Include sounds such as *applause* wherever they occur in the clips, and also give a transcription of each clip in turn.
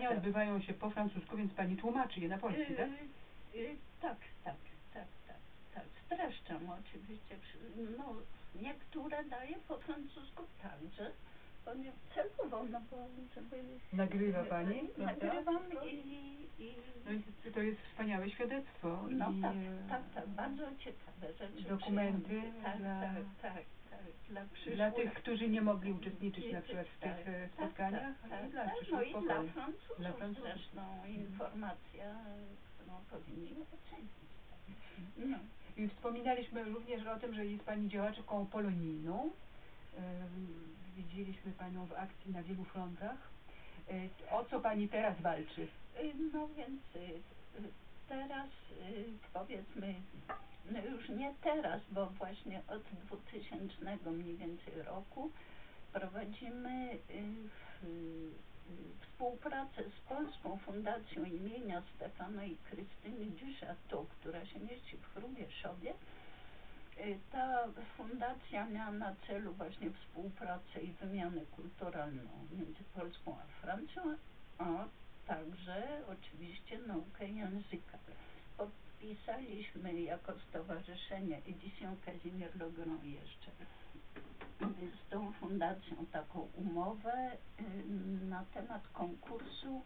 Nie odbywają się po francusku, więc pani tłumaczy je na polski, tak? Y, y, tak, tak, tak, tak, tak. Streszczam oczywiście. No, niektóre daję po francusku także, no bo żeby... Nagrywa pani, prawda? Nagrywam i... i No i to jest wspaniałe świadectwo. no i, tak, e, tak, tak, bardzo ciekawe rzeczy. Dokumenty tak, dla- tak, tak, tak, dla przyszłych... Dla tych, którzy nie mogli uczestniczyć na przykład w tych Tak, e, tak, spotkaniach tak, i dla tak, No i dla. Francuzów, Dla Francuzów. zresztą informacja, którą powinni ocenić. No. I wspominaliśmy również o tym, że jest Pani działaczką polonijną. Widzieliśmy Panią w akcji na wielu frontach. E, O co Pani teraz walczy? Y, No więc y, teraz powiedzmy, no już nie teraz, bo właśnie od 2000 mniej więcej roku prowadzimy współpracę z Polską Fundacją imienia Stefana i Krystyny Duchateau, która się mieści w Chrubieszowie. Y, Ta fundacja miała na celu właśnie współpracę i wymianę kulturalną między Polską a Francją, a także oczywiście naukę języka. Podpisaliśmy jako stowarzyszenie Edition Kazimierz Legrand jeszcze z tą fundacją taką umowę y, na temat konkursu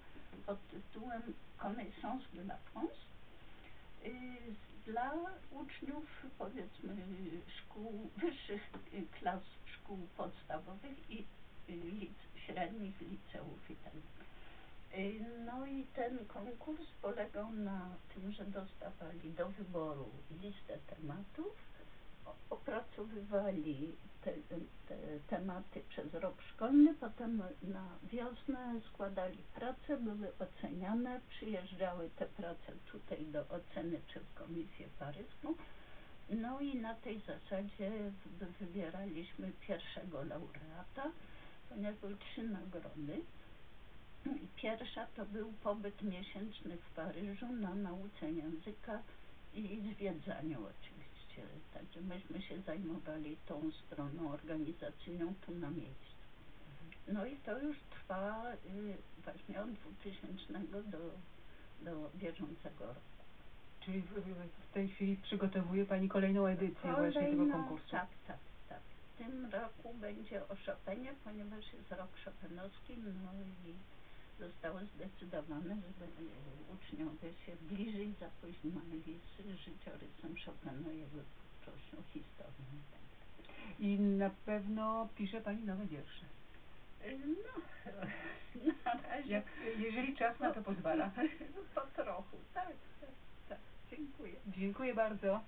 pod tytułem Connaissance de la France dla uczniów powiedzmy szkół, wyższych y, klas szkół podstawowych i y, lic- średnich liceów i tak. Y, No i ten konkurs polegał na tym, że dostawali do wyboru listę tematów, opracowywali te, te tematy przez rok szkolny, potem na wiosnę składali prace, były oceniane, przyjeżdżały te prace tutaj do oceny przez komisję paryską. No i na tej zasadzie wy- wybieraliśmy pierwszego laureata, ponieważ były trzy nagrody. I Pierwsza to był pobyt miesięczny w Paryżu na nauce języka i zwiedzaniu oczywiście. Także myśmy się zajmowali tą stroną organizacyjną tu na miejscu. No i to już trwa y, właśnie od 2000 do, do bieżącego roku. Czyli w, w- tej chwili przygotowuje Pani kolejną edycję właśnie tego konkursu. Tak, tak, tak. W tym roku będzie o Chopinie, ponieważ jest rok chopinowski, no i zostało zdecydowane, żeby e, uczniowie się bliżej zapoznali z życiorysem Chopina, jego twórczością, historią. i tak. I na pewno pisze Pani nowe wiersze. E, No, *laughs* na razie Jak, jeżeli czas na to pozwala. *laughs* po trochu, tak, tak, tak. Dziękuję. Dziękuję bardzo.